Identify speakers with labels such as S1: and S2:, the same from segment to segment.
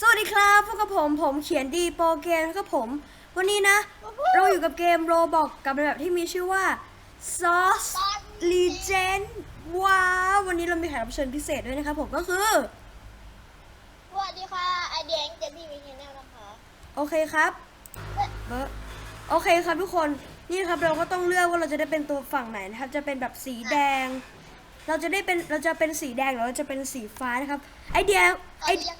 S1: สวัสดีครับพวกกับผมผมเขียนดีโปรเกมครับผม วันนี้นะ เราอยู่กับเกมโรบอกกับแบบที่มีชื่อว่า Sauce Legend ว้าววันนี้เรามีแขกรับเชิญพิเศษด้วยนะครับผมก็คือ
S2: สวัสดีค่ะไอเดียงเจนนี่วินเนลนะคะ
S1: โอเคครับเออโอเคครับทุกคนนี่นะครับเราก็ต้องเลือกว่าเราจะได้เป็นตัวฝั่งไหนนะครับ จะเป็นแบบสีแดง เราจะได้เป็นเราจะเป็นสีแดงหรือเราจะเป็นสีฟ้านะครับ ไอเดีย
S2: ต
S1: ไอ
S2: อนนี้ยัง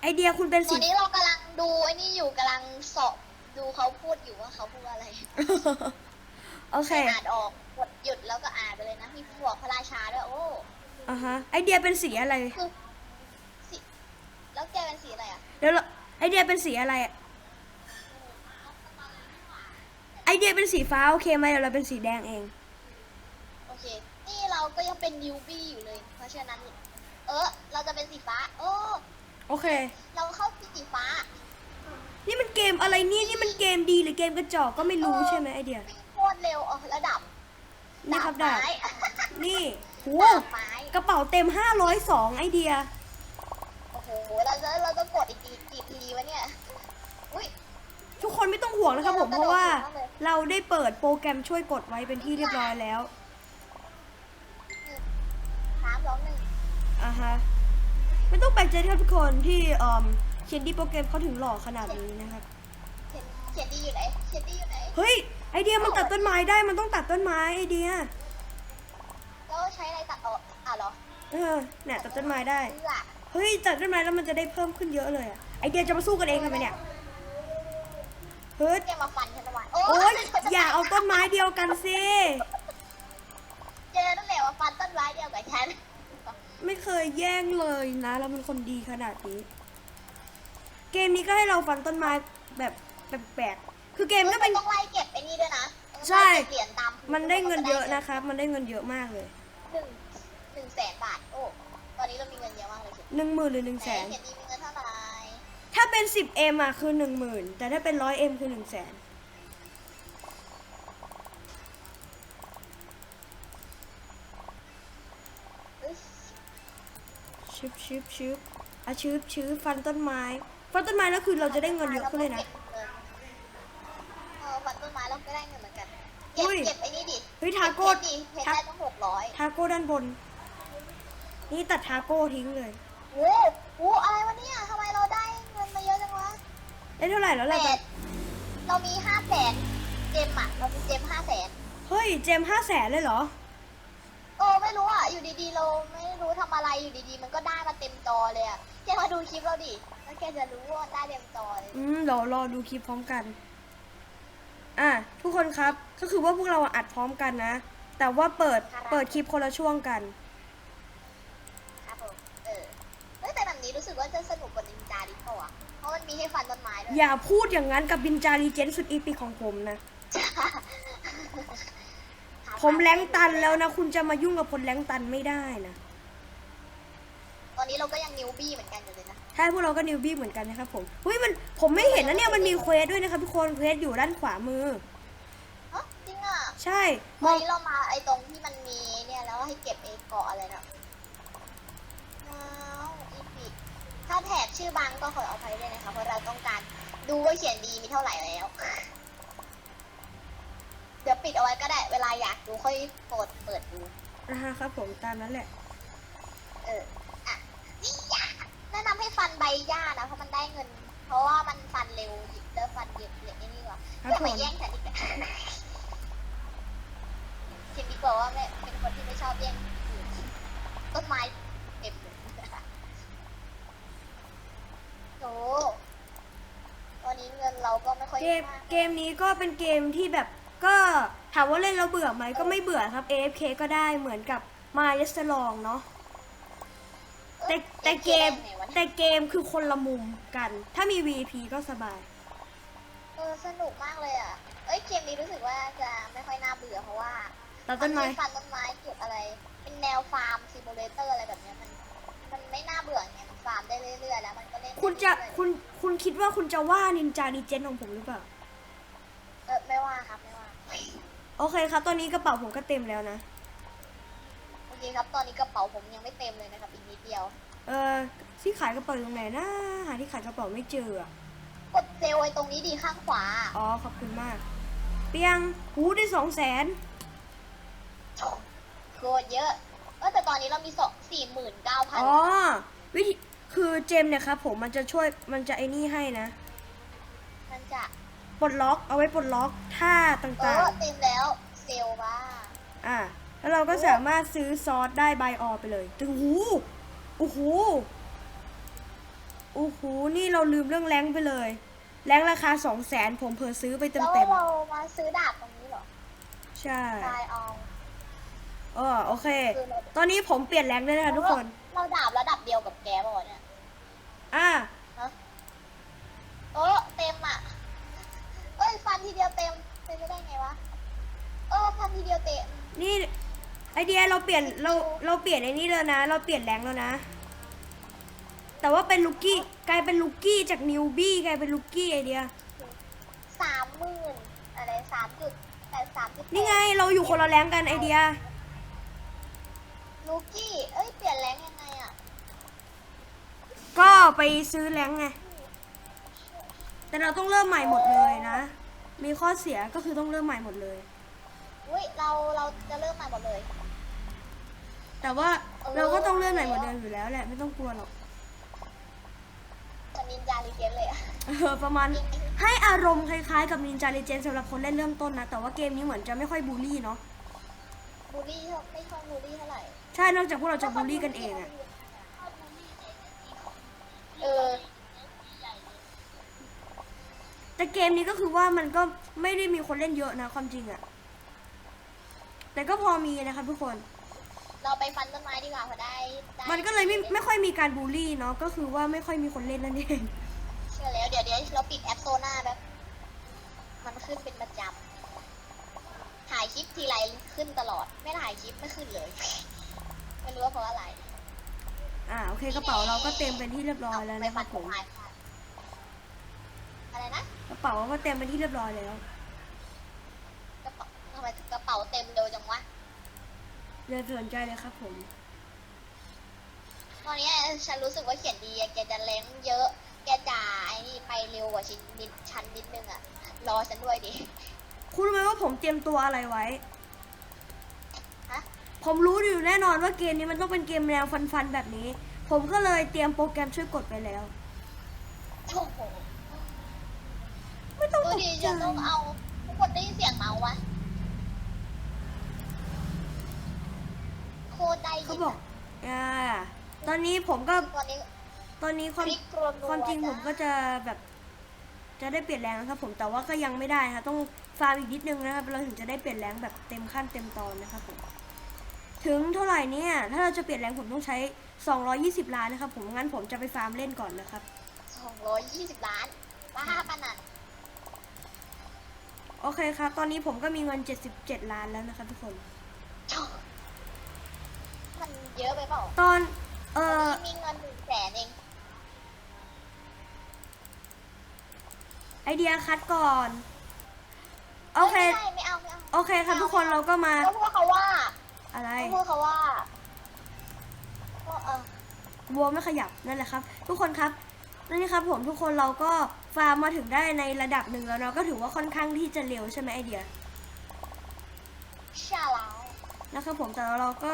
S1: ไอเดียคุณเป็น
S2: ต
S1: สี
S2: อนนี้เรากำลังดูไอ้นี่อยู่กำลังสอบดูเขาพูดอยู่ว่าเขาพูดอะไร
S1: โอเค
S2: อ่านออกกดหยุดแล้วก็อ่านไปเลยนะมีพวกพระราชาด้วยโอ้
S1: อะฮะไอเดียเป็นสีอะไร
S2: คือสีแล้วแกเป็นสีอะไรอะ
S1: เดี๋ยวเราไอเดียเป็นสีอะไรอะไอเดียเป็นสีฟ้าโอเคไหมเดี๋ยวเราเป็นสีแดงเอง
S2: โอเค นี่เราก็ยังเป็นนิวบี้อยู่เลย เพราะฉะนั้น เออเราจะเป็นสีฟ้า โอ้
S1: โอเค
S2: เราเข้าสีฟ้า
S1: นี่มันเกมอะไรเนี่ยนี่มันเกมดีหรือเกมกระจอกก็ไม่รู้ใช่ไหมไอเดีย
S2: วิ่งโคตรเร็วเออระดับ
S1: นี่ครับดาบ
S2: ไม้
S1: นี่โห
S2: ดาบไม้
S1: กระเป๋าเต็ม 502 ไอเดีย
S2: โอ้โหเราจะเราจะกดอีกกี่กี่ทีวะเนี่ยอุ้ย
S1: ทุกคนไม่ต้องห่วงนะครับผม
S2: เรา
S1: เพ
S2: กระโดด
S1: ราะว่า
S2: ถึงมากเลย
S1: เราได้เปิดโปรแกรมช่วยกดไว้เป็นที่เรียบร้อยแล้ว
S2: สามสองหนึ่ง
S1: อะฮะ ไม่ต้องแปลกใจนะครับทุกคนที่เอ่อเขียนดีโปรแกรมเขาถึงหล่อขนาดนี้นะครับ
S2: เขียนเขียนดีอยู่ไหนเขียนดีอยู่ไหน
S1: เฮ้ยไอเดียมันตัดต้นไม้ได้มันต้องตัดต้นไม้ไอเดีย
S2: แล้วใช้อะไรตัดออกอะเหรอ
S1: เออเนี่ยตัดต้นไม้ได้
S2: เพื่อ
S1: เฮ้ยตัดต้นไม้แล้วมันจะได้เพิ่มขึ้นเยอะเลยอะไอเดียจะมาสู้กันเองทำไมเนี่ยเฮ้ย
S2: แกมาฟันฉันทำไม
S1: โอ๊ยอย่าเอาต้นไม้เดียวกันสิ
S2: เจอนั่นแหละมาฟันต้นไม้เดียวกับฉัน
S1: ไม่เคยแย่งเลยนะ เราเป็นคนดีขนาดนี้ เกมนี้ก็ให้เราฟันต้นไม้แบบแปลกๆคือเกมก็เป็น
S2: ต้องไล่เก็บไอ้นี่ด้วยนะ
S1: ใช่
S2: ไล่เก็บเหรียญตามพื้
S1: มันได้เงินเยอะนะครับ มันได้เงินเยอะมากเลย
S2: หนึ่งหนึ่งแสนบาทโอ้ตอนนี้เรามีเงินเยอะมากเลยสิ
S1: หนึ่งหมื่นหรือหนึ่งแส
S2: แต่
S1: น
S2: เขียนดีมีเงินเท่าไหร่
S1: ถ้าเป็น 10M อะคือ10,000แต่ถ้าเป็น 100M คือ1 0 0 0 0แสน
S2: เอ้ย
S1: ชึบชึบชึบอะชึบชึบฟันต้นไม้ ฟันต้นไม้แล้วคือเราจะได้เงินเยอะขึ้นเลยนะ
S2: เออฟันต้นไม้เราก็ได้เงินเหมือนกัน
S1: อุ้
S2: เก็บ
S1: ย
S2: เก็บไอ้นี่ดิ
S1: เฮ้ยทาโก้
S2: เบเพชรดิเพชรได้ต้องหกร้อย
S1: ทาโก้ด้านบน นี่ตัดทาโก้ทิ้งเลย
S2: โอ้โหอะไรวะเนี่ยทำไมเราได้เงินมาเยอะจังวะ
S1: ได้เท่าไหร่แล้ว
S2: แป
S1: ล่ะแบบ
S2: ดเรามีห้าแสนเจมอะเรามีเจมห้าแสน
S1: เฮ้ยเจมห้าแสนเลยเหรอ
S2: โอ้ไม่รู้อะอยู่ดีๆเราไม่รู้ทำอะไรอยู่ดีๆ มันก็ได้มาเต็มจอเลยอะแกมาดูคลิปเราดิแล้วแกจะรู้ว่าได้เต็มจอเลย
S1: อืมเดี๋ยวรอดูคลิปพร้อมกัน อะทุกคนครับก็คือว่าพวกเราอัดพร้อมกันนะ แต่ว่าเปิดเปิดคลิปคนละช่วงกัน
S2: ครับผมเออเฮ้ยแต่แบบนี้รู้สึกว่าจะสนุกกว่านินจาดิเปล่าอะเพราะมันมีให้ฟันต้นไม้ด้วย
S1: อย่าพูดอย่างนั้นกับบินจารีเจนสุดอีปีของผมนะ ผมแรงตันแล้วนะ คุณจะมายุ่งกับคนแรงตันไม่ได้นะ
S2: ตอนนี้เราก็ยังนิวบี้เหมือนกันอยู่เลยนะ
S1: ใช่พวกเราก็นิวบี้เหมือนกันนะครับผมเฮ้ยมันผมไม่เห็นนะเนี่ยมันมีเควสด้วยนะครับทุกคนเควสอยู่ด้านขวามือ
S2: ฮะจริงอะ
S1: ใช่ม
S2: วั
S1: อนง
S2: นี้เรามาไอ้ตรงที่มันมีเนี่ยแล้วให้เก็บไอ้เกาะอะไรนะว้าวอีพิกถ้าแท็กชื่อบางก็ขอเอาไปด้วยนะคะเพราะเราต้องการดูว่าเขียนดีมีเท่าไหร่แล้ว เดี๋ยวปิดเอาไว้ก็ได้ เวลาอยากดูค่อยกดเปิดดู
S1: นะฮะครับผมตามนั้นแหละ
S2: เอออะนี่ยาแนะนำให้ฟันใบหญ้านะเพราะมันได้เงิน เพราะว่ามันฟันเร็วหยิบแล้วฟันเย็บเย็บไอ้นี่ว่ะ
S1: ครับ
S2: อย่า
S1: ผม
S2: มาแย่งฉันอีกอะคิมดีกว่าว่าไม่เป็นคนที่ไม่ชอบแย่งอื่นต้นไม้เก็บเลยโอ้ตอนนี้เงินเราก็ไม่ค่อย
S1: เกม
S2: มาก
S1: เกมนี้ก็เป็นเกมที่แบบ ก็ถามว่าเล่นแล้วเบื่อไหมก็ไม่เบื่อครับ AFK ก็ได้เหมือนกับมาเยสลองเนาะแต่แต่เกม
S2: ได้ไงวะเนี่ย
S1: แต่เกมคือคนละมุมกัน ถ้ามี VP ก็สบาย
S2: เออสนุกมากเลยอะ เอ้ยเกมนี้รู้สึกว่าจะไม่ค่อยน่าเบื่อเพราะว่า
S1: ตัดต้นไม้
S2: ฟันต้นไม้เก็บอะไร เป็นแนวฟาร์มซิมูเลเตอร์อะไรแบบเนี้ยมันมันไม่น่าเบื่อไงมันฟาร์มได้เรื่อยๆแล้วมันก็เล่นได้
S1: คุณจะ
S2: เรื่อยๆ
S1: คุณคุณคิดว่าคุณจะว่านินจาดีเจนของผมหรือเปล่า
S2: เออไม่ว่าครับไม่ว่า
S1: โอเคครับ ตอนนี้กระเป๋าผมก็เต็มแล้วนะ
S2: โอเคครับ ตอนนี้กระเป๋าผมยังไม่เต็มเลยนะครับ อีกนิดเดียว
S1: เออที่ขายกระเป๋าอยู่ตรงไหนนะ หาที่ขายกระเป๋าไม่เจออะ
S2: กดเซลล์ไว้ตรงนี้ดีข้างขวา
S1: อ๋อ ขอบคุณมาก เปียง หูได้สองแสน
S2: โคตรเยอะเออแต่ตอนนี้เรามีสองสี่หมื่นเก้าพัน
S1: อ๋อ วิธีคือเจมเนี่ยครับผมมันจะช่วยมันจะไอ้นี่ให้นะ
S2: มันจะ
S1: ปลดล็อกเอาไว้ปลดล็อก ท่าต
S2: เอ่า
S1: ง
S2: อเต็มแล้วเซลล์ว่า
S1: ๆอะแล้วเราก็สามารถซื้อซอสได้ใบออไปเลยตึงหูโอ้โหโอ้โหนี่เราลืมเรื่องแรงค์ไปเลย แรงค์ราคาสองแสนผมเผลอซื้อไปเต็
S2: แล้ว
S1: มเต็ม
S2: เรามาซื้อดาบตรงนี้เหรอ
S1: ๆใช่
S2: ตายเอา
S1: เออโอเค
S2: คือเรา
S1: ตอนนี้ผมเปลี่ยนแรงค์ด้วยนะคะทุกคน
S2: เราดาบระดับเดียวกับแกป่ะวะเนี่ย
S1: อะ
S2: ฮะโอ้เต็มอะเอ้ยฟันทีเดียวเต็ม เป็นไม่ได้ไงวะ เออฟันทีเดียวเต็ม
S1: นี่ไอเดียเราเปลี่ยนเราเราเปลี่ยนไอ้นี่แล้วนะ เราเปลี่ยนแรงค์แล้วนะ แต่ว่าเป็นลูกกี้กลายเป็นลูกกี้จากนิวบี้กลายเป็นลูกกี้ไอเดีย
S2: สามหมื่นอะไรสามจุดแปดสามจุด
S1: นี่ไงเราอยู่คนละแรงค์กันไอเดีย
S2: ลูกี้เอ้ยเปลี่ยนแรงยังไงอะ
S1: ก็ไปซื้อแรงค์ไงแต่เราต้องเริ่มใหม่หมดเลยนะ มีข้อเสียก็คือต้องเริ่มใหม่หมดเลย
S2: อุ้ยเราเราจะเริ่มใหม่หมดเลย
S1: แต่ว่าเราก็ต้องเริ่มใหม่หมดเดิมอยู่แล้วแหละไม่ต้องกลัวหรอก
S2: จะนินจารีเจนเลยอะ
S1: เออประมาณให้อารมณ์คล้ายๆ กับ Ninja Legend สำหรับคนเล่นเริ่มต้นนะ แต่ว่าเกมนี้เหมือนจะไม่ค่อยบูลลี่เนาะ
S2: บูลลี่ไม่ชอบบูลลี่เท่าไหร่
S1: ใช่นอกจากพวกเราจะบูลลี่กันเองอะ
S2: เออ
S1: แต่เกมนี้ก็คือว่ามันก็ไม่ได้มีคนเล่นเยอะนะความจริงอะแต่ก็พอมีนะคะทุกคน
S2: เราไปฟันต้นไม้ดีกว่าเพราะได้ได้
S1: มันก็เลยไม่ไม่ค่อยมีการบูลลี่เนาะก็คือว่าไม่ค่อยมีคนเล่นนั่นเอง
S2: เชื่อแล้วเดี๋ยวเดี๋ยวเราปิดแอปโซน่าแบบมันขึ้นเป็นประจำถ่ายคลิปทีไรขึ้นตลอด ไม่ถ่ายคลิปไม่ขึ้นเลย ไม่รู้ว่าเพราะอะไร
S1: อ่าโอเคกระเป๋าเราก็เต็มเป็นที่เรียบร้อยแล้ว
S2: ไป
S1: นะค
S2: ฟั
S1: รั
S2: น
S1: บ
S2: ผ
S1: ผมม
S2: หายค่ะอะไรนะ
S1: กระเป๋าก็เต็มเป็นที่เรียบร้อยแล้ว
S2: กระเป๋าทำไมกระเป๋าเต็มเร็วจังวะ
S1: อย่าสนใจเลยครับผม
S2: ตอนนี้ฉันรู้สึกว่าเขียนดีอะแกจะแรงเยอะ แกจะไอ้นี่ไปเร็วกว่าชิ้นนิดชั้นนิดนึงอะรอฉันด้วยดิ
S1: คุณรู้ไหมว่าผมเตรียมตัวอะไรไว้
S2: ฮะ
S1: ผมรู้อยู่แน่นอนว่าเกมนี้มันต้องเป็นเกมแนวฟันๆแบบนี้ ผมก็เลยเตรียมโปรแกรมช่วยกดไปแล้ว
S2: โอ้โห
S1: ไม่ต้อง
S2: ดู
S1: ตก
S2: ดิ
S1: ใจ
S2: ฉันต้องเอาทุกคนได้ยินเสียงเมาส์วะโคตรได้ยิน
S1: เขาบอก อ่า ตอนนี้ผมก็
S2: ตอนนี้
S1: ตอนนี้ความ
S2: ควม
S1: ความจริงผมก็จะแบบ จะได้เปลี่ยนแรงนะครับ ผม แต่ว่าก็ยังไม่ได้ครับต้องฟาร์มอีกนิดนึงนะครับ เราถึงจะได้เปลี่ยนแรงแบบเต็มขั้นเต็มตอนนะครับผม ถึงเท่าไหร่เนี่ย ถ้าเราจะเปลี่ยนแรงผมต้องใช้ 220 ล้านนะครับ ผม งั้นผมจะไปฟาร์มเล่นก่อนนะครับ
S2: สองร้อยยี่สิบล้านบ้าปะนั่น
S1: โอเคครับ ตอนนี้ผมก็มีเงิน 77 ล้านแล้วนะครับทุกคน
S2: มันเยอะไปเปล่า
S1: ตอน เอ่อ
S2: มีเงินหนึ่งแสนเอง
S1: ไอเดียคัดก่อน โอเค
S2: ไม่ได้ไม่เอาไม่เอา
S1: โอเคครับทุกคนเราก็มา
S2: ก็พูดเขาว่า
S1: อะไร
S2: ก็พูดเขาว่าก็เออ
S1: บัวไม่ขยับนั่นแหละครับ ทุกคนครับ นั่นนี่ครับผมทุกคนเราก็ฟาร์มมาถึงได้ในระดับหนึ่งแล้วเนาะก็ถือว่าค่อนข้างที่จะเร็วใช่ไหมไอเดีย
S2: ชาลาว
S1: นะครับผมแต่เราก็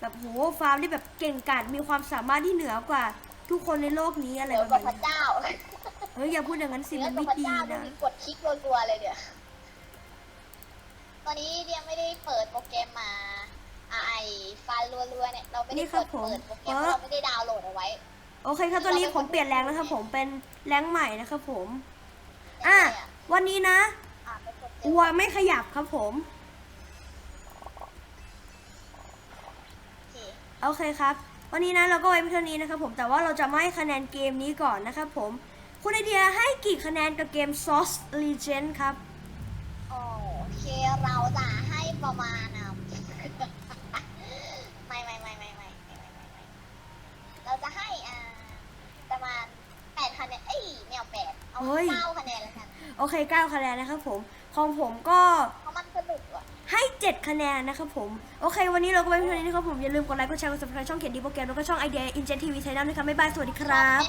S1: แบบโหฟาร์มที่แบบเก่งกาจมีความสามารถที่เหนือกว่า ทุกคนในโลกนี้อะไร
S2: เหนื
S1: ป
S2: อ
S1: ระ
S2: กว่า
S1: มาณ
S2: พระ
S1: นี้
S2: เจ้า
S1: เฮ้ยอย่าพูดอย่างนั้นสิ
S2: เหนื
S1: มั
S2: อนกว่า
S1: ไม่
S2: พระ
S1: ดี
S2: เจ้าดู
S1: นะ
S2: มีกดคลิกรัวๆเลยเดี๋ยวตอนนี้เดียไม่ได้เปิดโปรแกรมมาไอฟันรัวๆเนี่ยเราไม่ได้เปิดเปิดโปรแกรมเพราะเราไม่ได้ดาวน์โหลดเอาไว้
S1: โอเคครับตอนนี้ผมเปลี่ยนแรงแล้วครับผมเป็นแรงใหม่นะครับผมอะวันนี้นะ
S2: อะไปกดเจ
S1: วัวไม่ขยับครับผม
S2: โอเค
S1: โอเคครับ วันนี้นะเราก็ไว้เพียงเท่านี้นะครับผมแต่ว่าเราจะไม่ให้คะแนนเกมนี้ก่อนนะครับผม คุณไอเดียให้กี่คะแนนกับเกม Sauce Legend ครับ
S2: โอเคเราจะให้ประมาณ เอา
S1: เฮ้ย
S2: เก้าคะแนนแล้วกัน
S1: โอเค9คะแนนนะครับผม ของผมก็
S2: เพราะมันสนุกอะ
S1: ให้ 7 คะแนนนะครับผม โอเค วันนี้เราก็ไปเพียงเท่านี้นะครับผม อย่าลืมกดไลค์ กดแชร์ กด subscribe ช่องเขียนดีโปรแกรมแล้วก็ช่องไอเดียอินเจนทีวีไทยนัมนะครับบ๊ายบาย สวัสดีครับ